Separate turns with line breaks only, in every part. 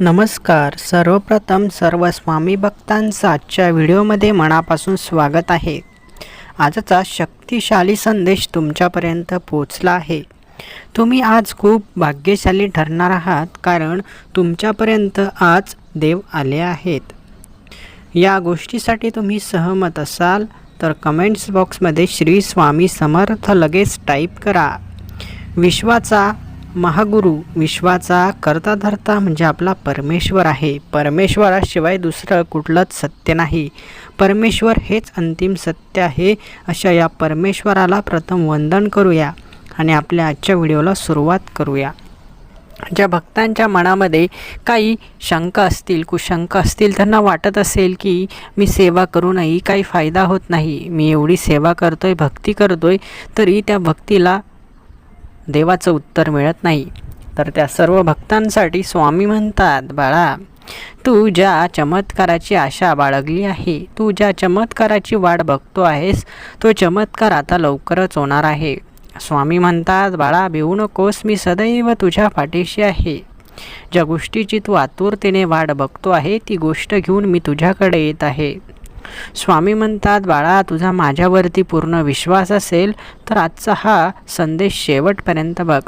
नमस्कार. सर्वप्रथम सर्व स्वामी भक्तांचं आजच्या व्हिडिओमध्ये मनापासून स्वागत आहे. आजचा शक्तिशाली संदेश तुमच्यापर्यंत पोचला आहे. तुम्ही आज खूप भाग्यशाली ठरणार आहात कारण तुमच्यापर्यंत आज देव आले आहेत. या गोष्टीसाठी तुम्ही सहमत असाल तर कमेंट्स बॉक्समध्ये श्री स्वामी समर्थ लगेच टाईप करा. विश्वाचा महागुरु विश्वाचा कर्ताधर्ता म्हणजे आपला परमेश्वर आहे. परमेश्वराशिवाय दुसरं कुठलंच सत्य नाही. परमेश्वर हेच अंतिम सत्य आहे अशा या परमेश्वराला प्रथम वंदन करूया आणि आपल्या आजच्या व्हिडिओला सुरुवात करूया. ज्या भक्तांच्या मनामध्ये काही शंका असतील कुशंका असतील त्यांना वाटत असेल की मी सेवा करूनही काही फायदा होत नाही. मी एवढी सेवा करतोय भक्ती करतोय तरी त्या भक्तीला देवाचं उत्तर मिळत नाही. तर त्या सर्व भक्तांसाठी स्वामी म्हणतात बाळा तू ज्या चमत्काराची आशा बाळगली आहे तू ज्या चमत्काराची वाट बघतो आहेस तो चमत्कार आता लवकरच होणार आहे. स्वामी म्हणतात बाळा भिवू नकोस मी सदैव तुझ्या पाठीशी आहे. ज्या गोष्टीची तू आतुरतेने वाट बघतो आहे ती गोष्ट घेऊन मी तुझ्याकडे येत आहे. स्वामी म्हणतात बाळा तुझा माझ्यावरती पूर्ण विश्वास असेल तर आजचा हा संदेश शेवटपर्यंत बघ.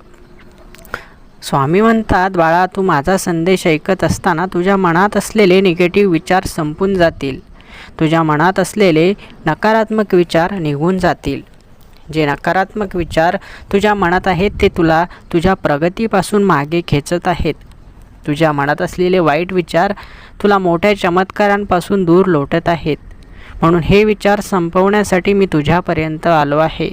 स्वामी म्हणतात बाळा तू माझा संदेश ऐकत असताना तुझ्या मनात असलेले निगेटिव्ह विचार संपून जातील. तुझ्या मनात असलेले नकारात्मक विचार निघून जातील. जे नकारात्मक विचार तुझ्या मनात आहेत ते तुला तुझ्या प्रगतीपासून मागे खेचत आहेत. तुझ्या मनात असलेले वाईट विचार तुला मोठ्या चमत्कारांपासून दूर लोटत आहेत. म्हणून हे विचार संपवण्यासाठी मी तुझ्यापर्यंत आलो आहे.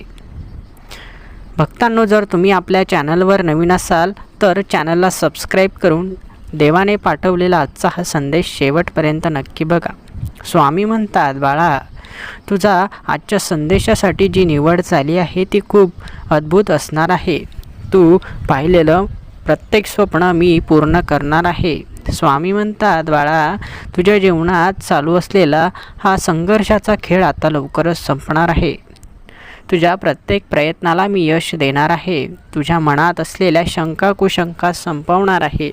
भक्तांनो जर तुम्ही आपल्या चॅनलवर नवीन असाल तर चॅनलला सबस्क्राईब करून देवाने पाठवलेला आजचा हा संदेश शेवटपर्यंत नक्की बघा. स्वामी म्हणतात बाळा तुझा आजच्या संदेशासाठी जी निवड झाली आहे ती खूप अद्भुत असणार आहे. तू पाहिलेलं प्रत्येक स्वप्न मी पूर्ण करणार आहे. स्वामी म्हणतात बाळा तुझ्या जीवनात चालू असलेला हा संघर्षाचा खेळ आता लवकरच संपणार आहे. तुझ्या प्रत्येक प्रयत्नाला मी यश देणार आहे. तुझ्या मनात असलेल्या शंका कुशंका संपवणार आहे.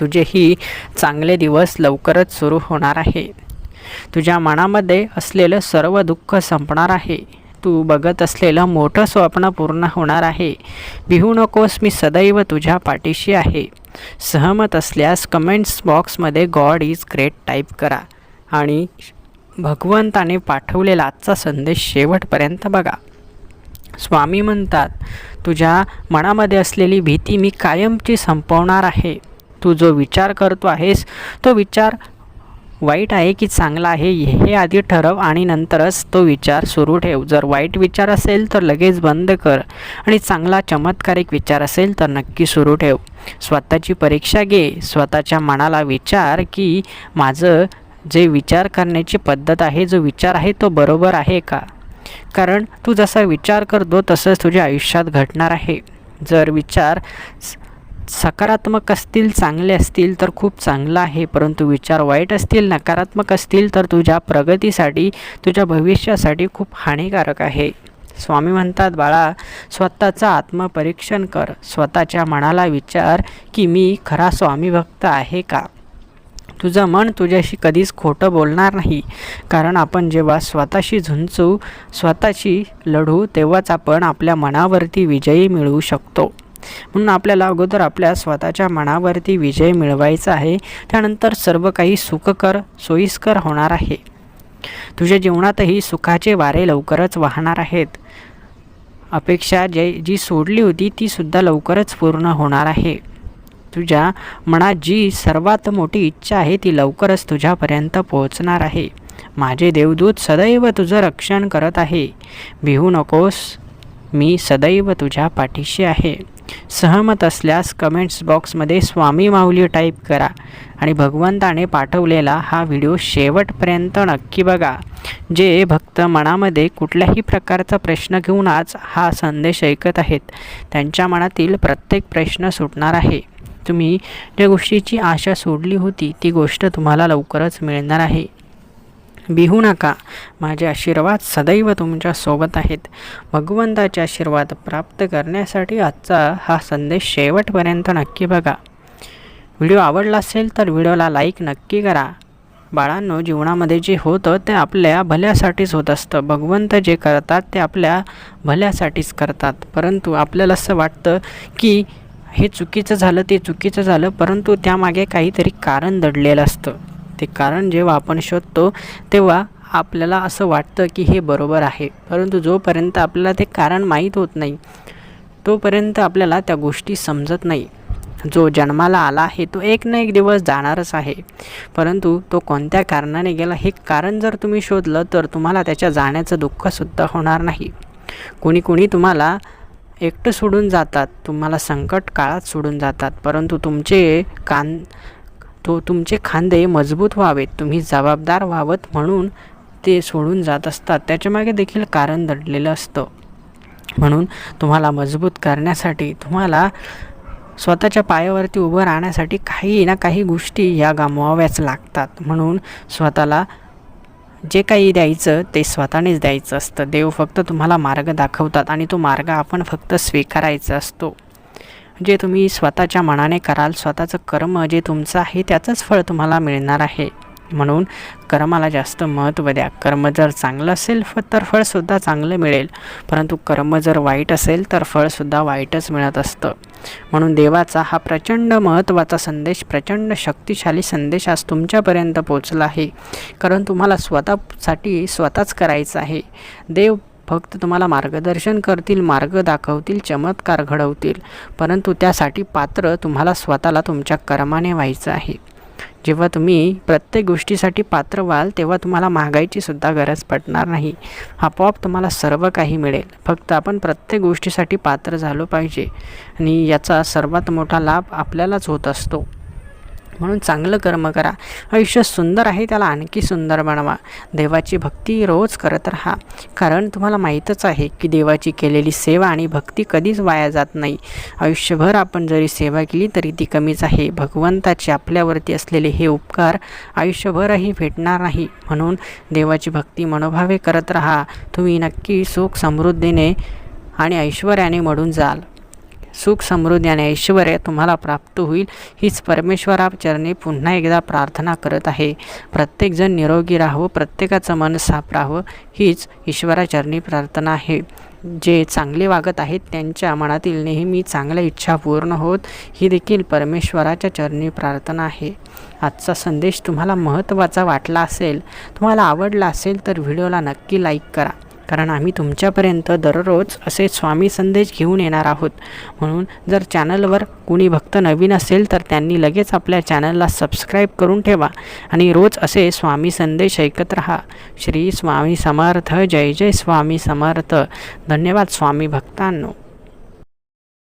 तुझेही चांगले दिवस लवकरच सुरू होणार आहे. तुझ्या मनामध्ये असलेलं सर्व दुःख संपणार आहे. तू बघत असलेलं मोठं स्वप्न पूर्ण होणार आहे. भिहू नकोस मी सदैव तुझ्या पाठीशी आहे. सहमत असल्यास कमेंट्स बॉक्समध्ये गॉड इज ग्रेट टाईप करा. आणि भगवंताने पाठवलेला आजचा संदेश शेवटपर्यंत बघा. स्वामी म्हणतात तुझ्या मनामध्ये असलेली भीती मी कायमची संपवणार आहे. तू जो विचार करतो आहेस तो विचार वाईट आहे की चांगला आहे हे आधी ठरव आणि नंतरच तो विचार सुरू ठेव. जर वाईट विचार असेल तर लगेच बंद कर आणि चांगला चमत्कारिक विचार असेल तर नक्की सुरू ठेव. स्वतःची परीक्षा घे. स्वतःच्या मनाला विचार की माझं जे विचार करण्याची पद्धत आहे जो विचार आहे तो बरोबर आहे का? कारण तू जसा विचार करतो तसंच तुझ्या आयुष्यात घडणार आहे. जर विचार सकारात्मक असतील चांगले असतील तर खूप चांगलं आहे परंतु विचार वाईट असतील नकारात्मक असतील तर तुझ्या प्रगतीसाठी तुझ्या भविष्यासाठी खूप हानिकारक आहे. स्वामी म्हणतात बाळा स्वतःचं आत्मपरीक्षण कर. स्वतःच्या मनाला विचार की मी खरा स्वामी भक्त आहे का? तुझं मन तुझ्याशी कधीच खोटं बोलणार नाही. कारण आपण जेव्हा स्वतःशी झुंचू स्वतःशी लढू तेव्हाच आपण आपल्या मनावरती विजयी मिळवू शकतो. म्हणून आपल्याला अगोदर आपल्या स्वतःच्या मनावरती विजय मिळवायचा आहे. त्यानंतर सर्व काही सुखकर सोयीस्कर होणार आहे. तुझ्या जीवनातही सुखाचे वारे लवकरच वाहणार आहेत. अपेक्षा जे जी सोडली होती ती सुद्धा लवकरच पूर्ण होणार आहे. तुझ्या मनात जी सर्वात मोठी इच्छा आहे ती लवकरच तुझ्यापर्यंत पोहोचणार आहे. माझे देवदूत सदैव तुझं रक्षण करत आहे. भिवू नकोस. मी सदैव तुझ्या पाठीशी आहे. सहमत असल्यास कमेंट्स बॉक्समध्ये स्वामी माऊली टाईप करा आणि भगवंताने पाठवलेला हा व्हिडिओ शेवटपर्यंत नक्की बघा. जे भक्त मनामध्ये कुठल्याही प्रकारचा प्रश्न घेऊन आज हा संदेश ऐकत आहेत त्यांच्या मनातील प्रत्येक प्रश्न सुटणार आहे. तुम्ही ज्या गोष्टीची आशा सोडली होती ती गोष्ट तुम्हाला लवकरच मिळणार आहे. बिहू नका. माझे आशीर्वाद सदैव तुमच्यासोबत आहेत. भगवंताचे आशीर्वाद प्राप्त करण्यासाठी आजचा हा संदेश शेवटपर्यंत नक्की बघा. व्हिडिओ आवडला असेल तर व्हिडिओला लाईक नक्की करा. बाळांनो जीवनामध्ये जे होतं ते आपल्या भल्यासाठीच होत असतं. भगवंत जे करतात ते आपल्या भल्यासाठीच करतात. परंतु आपल्याला असं वाटतं की हे चुकीचं झालं ते चुकीचं झालं परंतु त्यामागे काहीतरी कारण दडलेलं असतं. ते कारण जेव्हा आपण शोधतो तेव्हा आपल्याला असं वाटतं की हे बरोबर आहे. परंतु जोपर्यंत आपल्याला ते कारण माहीत होत नाही तोपर्यंत आपल्याला त्या गोष्टी समजत नाही. जो जन्माला आला आहे तो एक ना एक दिवस जाणारच आहे. परंतु तो कोणत्या कारणाने गेला हे कारण जर तुम्ही शोधलं तर तुम्हाला त्याच्या जाण्याचं दुःखसुद्धा होणार नाही. कोणी कोणी तुम्हाला एकटं सोडून जातात तुम्हाला संकट काळात सोडून जातात. परंतु तुमचे कान तो तुमचे खांदे मजबूत व्हावेत. तुम्ही जबाबदार व्हावत म्हणून ते सोडून जात असतात. त्याच्यामागे देखील कारण दडलेलं असतं. म्हणून तुम्हाला मजबूत करण्यासाठी तुम्हाला स्वतःच्या पायावरती उभं राहण्यासाठी काही ना काही गोष्टी या गमवाव्याच लागतात. म्हणून स्वतःला जे काही द्यायचं ते स्वतःनेच द्यायचं असतं. देव फक्त तुम्हाला मार्ग दाखवतात आणि तो मार्ग आपण फक्त स्वीकारायचा असतो. जे तुम्ही स्वतःच्या मनाने कराल स्वतःचं कर्म जे तुमचं आहे त्याचंच फळ तुम्हाला मिळणार आहे. म्हणून कर्माला जास्त महत्त्व द्या. कर्म जर चांगलं असेल फ तर फळसुद्धा चांगलं मिळेल. परंतु कर्म जर वाईट असेल तर फळसुद्धा वाईटच मिळत असतं. म्हणून देवाचा हा प्रचंड महत्त्वाचा संदेश प्रचंड शक्तिशाली संदेश आज तुमच्यापर्यंत पोचला आहे. कारण तुम्हाला स्वतःसाठी स्वतःच करायचं आहे. देव फक्त तुम्हाला मार्गदर्शन करतील मार्ग दाखवतील चमत्कार घडवतील. परंतु त्यासाठी पात्र तुम्हाला स्वतःला तुमच्या कर्माने व्हायचं आहे. जेव्हा तुम्ही प्रत्येक गोष्टीसाठी पात्र व्हाल तेव्हा तुम्हाला मागायची सुद्धा गरज पडणार नाही. आपोआप तुम्हाला सर्व काही मिळेल. फक्त आपण प्रत्येक गोष्टीसाठी पात्र झालो पाहिजे. आणि याचा सर्वात मोठा लाभ आपल्यालाच होत असतो. म्हणून चांगलं कर्म करा. आयुष्य सुंदर आहे त्याला आणखी सुंदर बनवा. देवाची भक्ती रोज करत राहा. कारण तुम्हाला माहीतच आहे की देवाची केलेली सेवा आणि भक्ती कधीच वाया जात नाही. आयुष्यभर आपण जरी सेवा केली तरी ती कमीच आहे. भगवंताचे आपल्यावरती असलेले हे उपकार आयुष्यभरही भेटणार नाही. म्हणून देवाची भक्ती मनोभावे करत राहा. तुम्ही नक्की सुख समृद्धीने आणि ऐश्वर्याने मडून जाल. सुख समृद्धी आणि ऐश्वर तुम्हाला प्राप्त होईल. हीच परमेश्वराचरणी पुन्हा एकदा प्रार्थना करत आहे. प्रत्येकजण निरोगी राहावं प्रत्येकाचं मन साफ राहावं हीच ईश्वराचरणी प्रार्थना आहे. जे चांगले वागत आहेत त्यांच्या मनातील नेहमी चांगल्या इच्छा पूर्ण होत ही देखील परमेश्वराच्या चरणी प्रार्थना आहे. आजचा संदेश तुम्हाला महत्त्वाचा वाटला असेल तुम्हाला आवडला असेल तर व्हिडिओला नक्की लाईक करा. कारण आम्ही तुमच्यापर्यंत दररोज असे स्वामी संदेश घेऊन येणार आहोत. म्हणून जर चॅनलवर कुणी भक्त नवीन असेल तर त्यांनी लगेच आपल्या चॅनलला सबस्क्राईब करून ठेवा आणि रोज असे स्वामी संदेश ऐकत राहा. श्री स्वामी समर्थ. जय जय स्वामी समर्थ. धन्यवाद स्वामी भक्तांनो.